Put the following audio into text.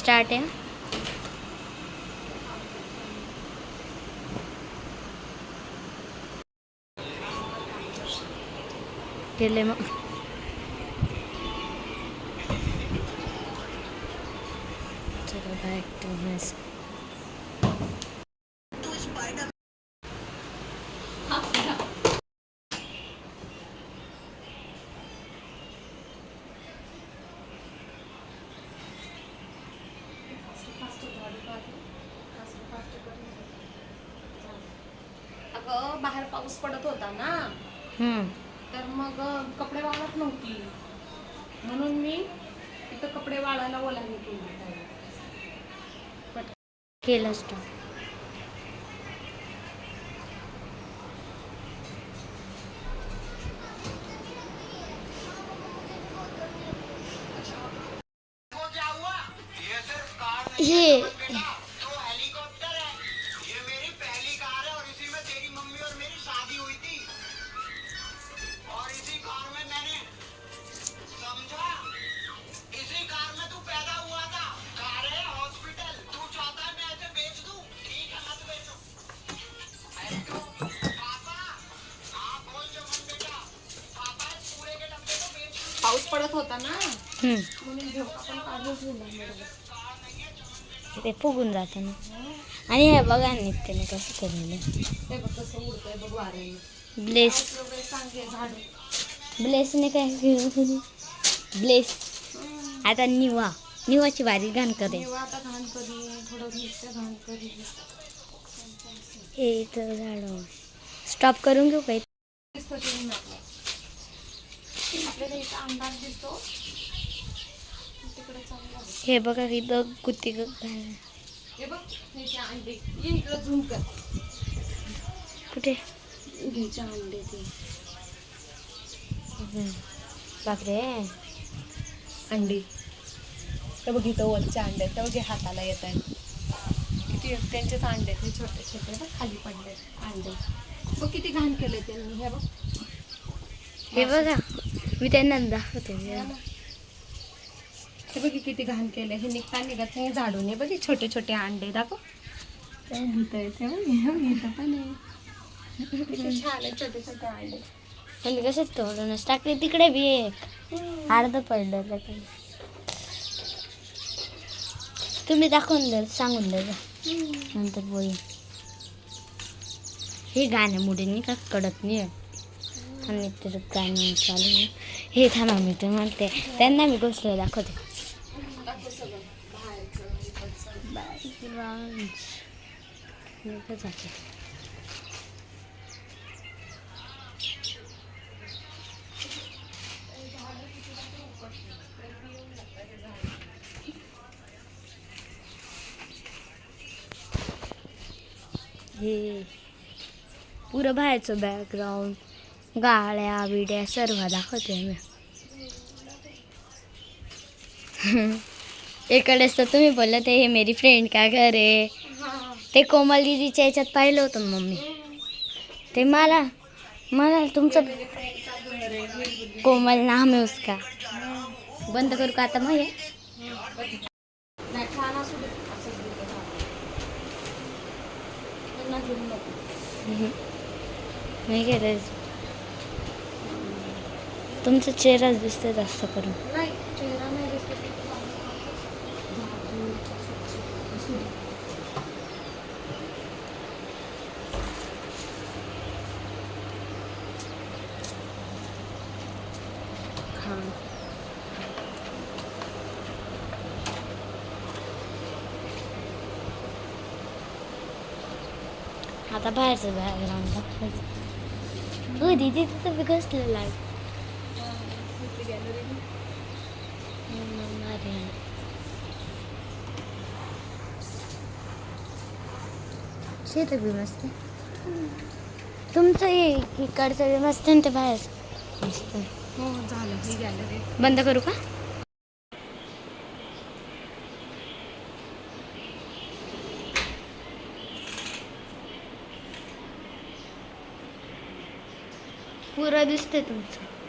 Start है केले मग चलो बॅक टू मेस अगं बाहेर पाऊस पडत होता ना. हम्म. तर मग कपडे वाळत नव्हती. म्हणून मी इथं कपडे वाळायला ओलांडी केली केलं स्टार्ट हे पाऊस पडत होता ना. म्हणून घेऊ आपण काढून ठेवला बरोबर ते फुगून जातं ना. आणि हे बघा निघते कसं केलेलं. कसं उडतंय बघ वाऱ्याने ब्लेस ब्लेसने काय केलं ब्लेस आता निवा. निवाची बारी घाण करे तेव्हा आता घाण करी थोडं मिरच्या घाण करी. हे इथं झाड. स्टॉप करून घेऊ काही आपल्याला इथं अंदाज दिसतो तिकडे चांगला हे बघा इथं कुत्ती हे बघ ह्याचे अंडे. ये इकडं झूम कर. कुठे? घ्यायचे अंडे ते. बापरे अंडी. ते बघ इथं वरचे अंडे आहेत. ते बघ हाताला येत आहेत. किती त्यांचेच अंडे आहेत. छोटे छोटे बघ खाली पडले अंडे. बघ किती घाण केले त्यांनी. हे बघ. हे बघा. मी त्यांना दाखवते हे बघ किती घाण केले हे निघता निघत नाही झाडून हे बघ छोटे छोटे अंडे दाखव. छोटे छोटे अंडे. म्हणजे कसं तोडूनच टाकले तिकडे बी एक. अर्ध पडलं तर काही. तुम्ही दाखवून द्या सांगून द्या नंतर बोलू. हे गाण्यामुळे नाही का कडत नाही आणि तर गाणं चालू आहे. हे थांबा मी तर म्हणते त्यांना मी गोष्ट दाखवते हे पुरं बाहेरचं बॅकग्राऊंड गाळ्या बिड्या सर्व दाखवते मी. इकडेच तर तुम्ही बोलला ते हे मेरी फ्रेंड का घर आहे? ते कोमल दीदीच्या याच्यात पाहिलं होतं मम्मी. ते मला मला तुमचं कोमल नाम आहे उसका. बंद करू का आता मग हे? नाही तुमचा चेहराच दिसतोय जास्त करून. हां आता बाहेरचं बॅकग्राऊंड दाखवायचं हो दीदी तिथं कसलं लाग आपली शेत बी मस्त तुमचं हे इकडचं बी मस्त आणि ते बाहेर? मस्त. हो, झालं. बंद करू का? पुरा दिसतंय तुमचं.